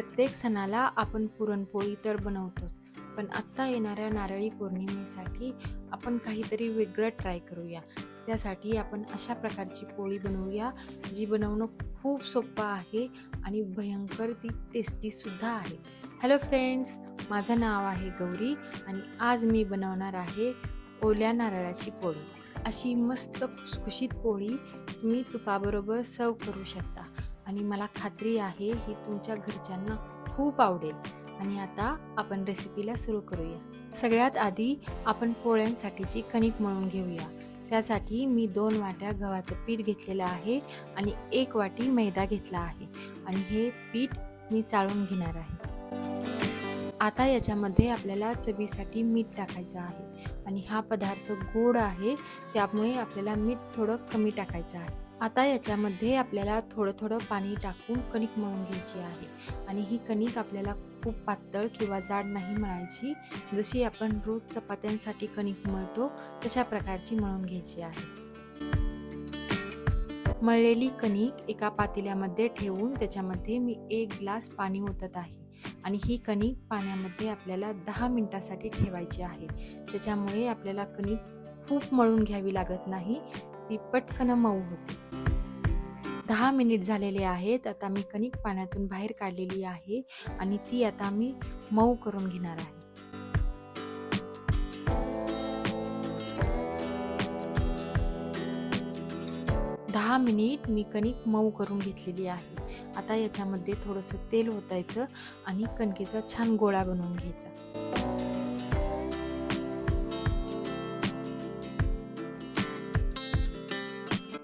प्रत्येक सणाला आपण पुरणपोळी तर बनवतोच पण आत्ता येणाऱ्या नारळी पौर्णिमेसाठी आपण काहीतरी वेगळं ट्राय करूया. त्यासाठी आपण अशा प्रकारची पोळी बनवूया जी बनवणं खूप सोपं आहे आणि भयंकर ती टेस्टीसुद्धा आहे. हॅलो फ्रेंड्स माझं नाव आहे गौरी आणि आज मी बनवणार आहे ओल्या नारळाची पोळी. अशी मस्त खुसखुशीत पोळी तुम्ही तुपाबरोबर सर्व करू शकता. आणि मला खात्री आहे ही तुमच्या घरच्यांना खूप आवडेल. आणि आता आपण रेसिपीला सुरू करूया. सगळ्यात आधी आपण पोळ्यांसाठीची कणिक मळून घेऊया. त्यासाठी मी दोन वाट्या गव्हाचं पीठ घेतलेलं आहे आणि एक वाटी मैदा घेतला आहे. आणि हे पीठ मी चाळून घेणार आहे. आता याच्यामध्ये आपल्याला चवीसाठी मीठ टाकायचं आहे. आणि हा पदार्थ गोड आहे त्यामुळे आपल्याला मीठ थोडं कमी टाकायचं आहे. आता याच्यामध्ये आपल्याला थोडं थोडं पाणी टाकून कणिक मळून घ्यायची आहे. आणि ही कणिक आपल्याला खूप पातळ किंवा जाड नाही मळायची. जशी आपण रोज चपात्यांसाठी कणिक मळतो तशा प्रकारची मळून घ्यायची आहे. मळलेली कणिक एका पातेल्यामध्ये ठेवून त्याच्यामध्ये मी एक ग्लास पाणी ओतत आहे. आणि ही कणिक पाण्यामध्ये आपल्याला दहा मिनटासाठी ठेवायची आहे. त्याच्यामुळे आपल्याला कणिक खूप मळून घ्यावी लागत नाही. ती पटकन मऊ होते. दहा मिनिट झालेले आहेत. आता मी कणिक पाण्यातून बाहेर काढलेली आहे आणि ती आता मी मऊ करून घेणार आहे. दहा मिनिट मी कणिक मऊ करून घेतलेली आहे. आता याच्यामध्ये थोडंसं तेल ओतायचं आणि कणकेचा छान गोळा बनवून घ्यायचा.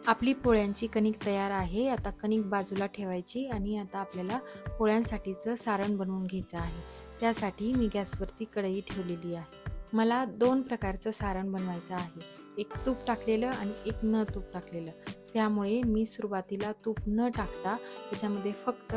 आपली पोळ्यांची कणिक तयार आहे. आता कणिक बाजूला ठेवायची आणि आता आपल्याला पोळ्यांसाठीचं सारण बनवून घ्यायचं आहे. त्यासाठी मी गॅसवरती कढई ठेवलेली आहे. मला दोन प्रकारचं सारण बनवायचं आहे. एक तूप टाकलेलं आणि एक न तूप टाकलेलं. त्यामुळे मी सुरुवातीला तूप न टाकता त्याच्यामध्ये फक्त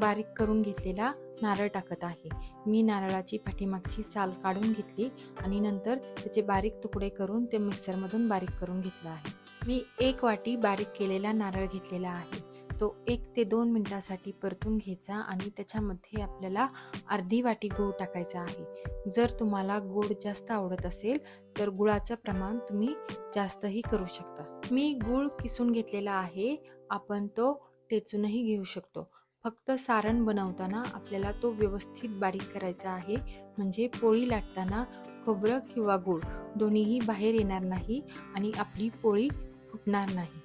बारीक करून घेतलेला नारळ टाकत आहे. मी नारळाची पाठीमागची साल काढून घेतली आणि नंतर त्याचे बारीक तुकडे करून ते मिक्सरमधून बारीक करून घेतलं आहे. मी एक वाटी बारीक केलेला नारळ घेतलेला आहे. तो एक ते दोन मिनटासाठी परतून घ्यायचा आणि त्याच्यामध्ये आपल्याला अर्धी वाटी गूळ टाकायचा आहे. जर तुम्हाला गोड जास्त आवडत असेल तर गुळाचं प्रमाण तुम्ही जास्तही करू शकता. मी गूळ किसून घेतलेला आहे. आपण तो टेचूनही घेऊ शकतो. फक्त सारण बनवताना आपल्याला तो व्यवस्थित बारीक करायचा आहे. म्हणजे पोळी लाटताना खोबरं किंवा गूळ दोन्हीही बाहेर येणार नाही आणि आपली पोळी फुटणार नाही.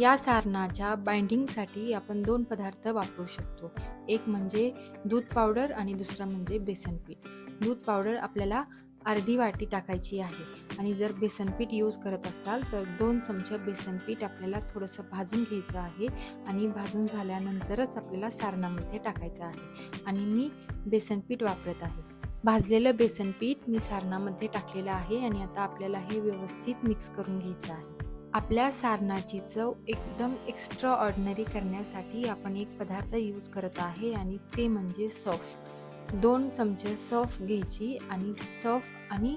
या सारणाच्या बाइंडिंगसाठी आपण दोन पदार्थ वापरू शकतो. एक म्हणजे दूध पावडर आणि दुसरं म्हणजे बेसन पीठ. दूध पावडर आपल्याला अर्धी वाटी टाकायची आहे. आणि जर बेसन पीठ यूज करत असाल तर दोन चमचे बेसन पीठ आपल्याला थोडंसं भाजून घ्यायचं आहे. आणि भाजून झाल्यानंतरच आपल्याला सारणामध्ये टाकायचं आहे. आणि मी बेसन पीठ वापरत आहे. भाजलेलं बेसन पीठ मी सारणामध्ये टाकलेलं आहे आणि आता आपल्याला हे व्यवस्थित मिक्स करून घ्यायचं आहे. आपल्या सारणाची चव एकदम एक्स्ट्रा ऑर्डनरी करण्यासाठी आपण एक पदार्थ यूज करत आहे आणि ते म्हणजे सॉफ. दोन चमचे सॉफ घ्यायची आणि सॉफ आणि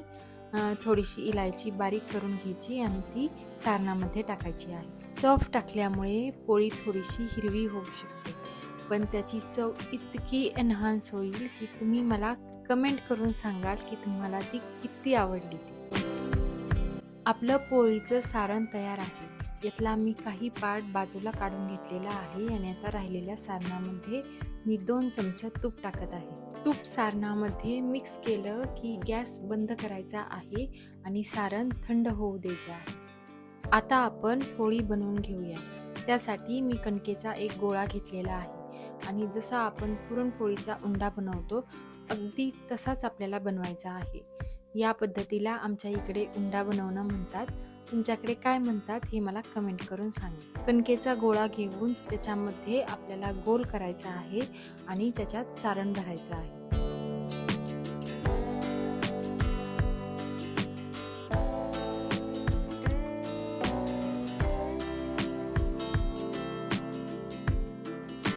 थोडीशी इलायची बारीक करून घ्यायची आणि ती सारणामध्ये टाकायची आहे. सॉफ टाकल्यामुळे पोळी थोडीशी हिरवी होऊ शकते. पण त्याची चव इतकी एन्हान्स होईल की तुम्ही मला कमेंट करून सांगाल की तुम्हाला ती किती आवडली ती. आपलं पोळीचं सारण तयार आहे. यातला मी काही पार्ट बाजूला काढून घेतलेला आहे आणि आता राहिलेल्या सारणामध्ये मी दोन चमचे तूप टाकत आहे. तूप सारणामध्ये मिक्स केलं की गॅस बंद करायचा आहे आणि सारण थंड होऊ द्यायचं आहे. आता आपण पोळी बनवून घेऊया. त्यासाठी मी कणकेचा एक गोळा घेतलेला आहे. आणि जसा आपण पुरणपोळीचा उंडा बनवतो अगदी तसाच आपल्याला बनवायचा आहे. या पद्धतीला आमच्या इकडे उंडा बनवणं म्हणतात. तुमच्याकडे काय म्हणतात हे मला कमेंट करून सांगा. कणकेचा गोळा घेऊन त्याच्यामध्ये आपल्याला गोल करायचा आहे आणि त्याच्यात सारण भरायचं आहे.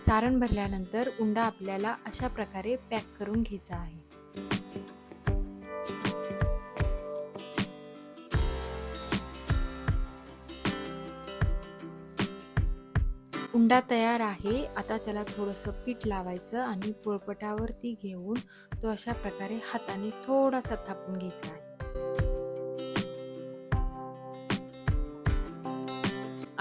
सारण भरल्यानंतर उंडा आपल्याला अशा प्रकारे पॅक करून घ्यायचा आहे. उंडा तयार आहे. आता त्याला थोडंसं पीठ लावायचं आणि पोळपटावरती घेऊन तो अशा प्रकारे हाताने थोडासा थापून घ्यायचा आहे.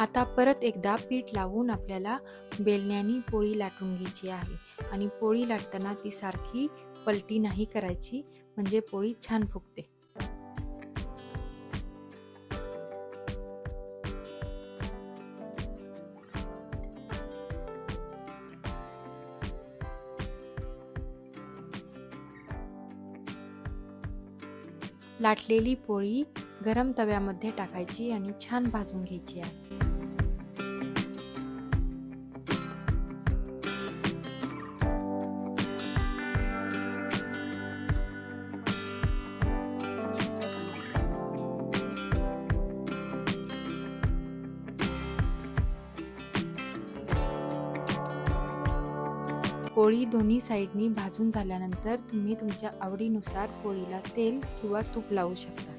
आता परत एकदा पीठ लावून आपल्याला बेलण्याने पोळी लाटून घ्यायची आहे. आणि पोळी लाटताना ती सारखी पलटी नाही करायची म्हणजे पोळी छान फुगते. लाटलेली पोळी गरम तव्यामध्ये टाकायची आणि छान भाजून घ्यायची आहे. पोळी दोन्ही साईडनी भाजून झाल्यानंतर तुम्ही तुमच्या आवडीनुसार पोळीला तेल किंवा तूप लावू शकता.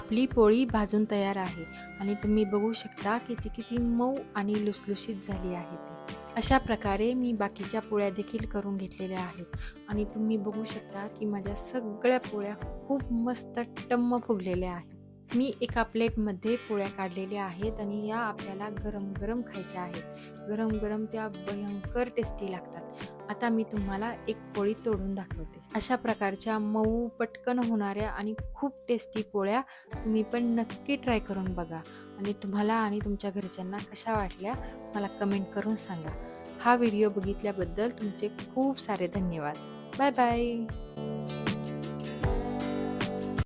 आपली पोळी भाजून तयार आहे आणि तुम्ही बघू शकता की ती किती मऊ आणि लुसलुशीत झाली आहे ती. अशा प्रकारे मी बाकीच्या पोळ्या देखील करून घेतलेल्या आहेत आणि तुम्ही बघू शकता की माझ्या सगळ्या पोळ्या खूप मस्त टम्म फुगलेल्या आहेत. मी एका प्लेटमध्ये पोळ्या काढलेल्या आहेत आणि या आपल्याला गरम गरम खायच्या आहेत. गरम गरम त्या भयंकर टेस्टी लागतात. आता मी तुम्हाला एक पोळी तोडून दाखवते. अशा प्रकारच्या मऊ पटकन होणाऱ्या आणि खूप टेस्टी पोळ्या तुम्ही पण नक्की ट्राय करून बघा. आणि तुम्हाला आणि तुमच्या घरच्यांना कशा वाटल्या मला कमेंट करून सांगा. हा व्हिडिओ बघितल्याबद्दल तुमचे खूप सारे धन्यवाद. Bye bye